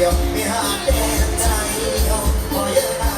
เดียวมีหาดแดนใจยอมพอเยอะ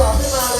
สองขึ้นมา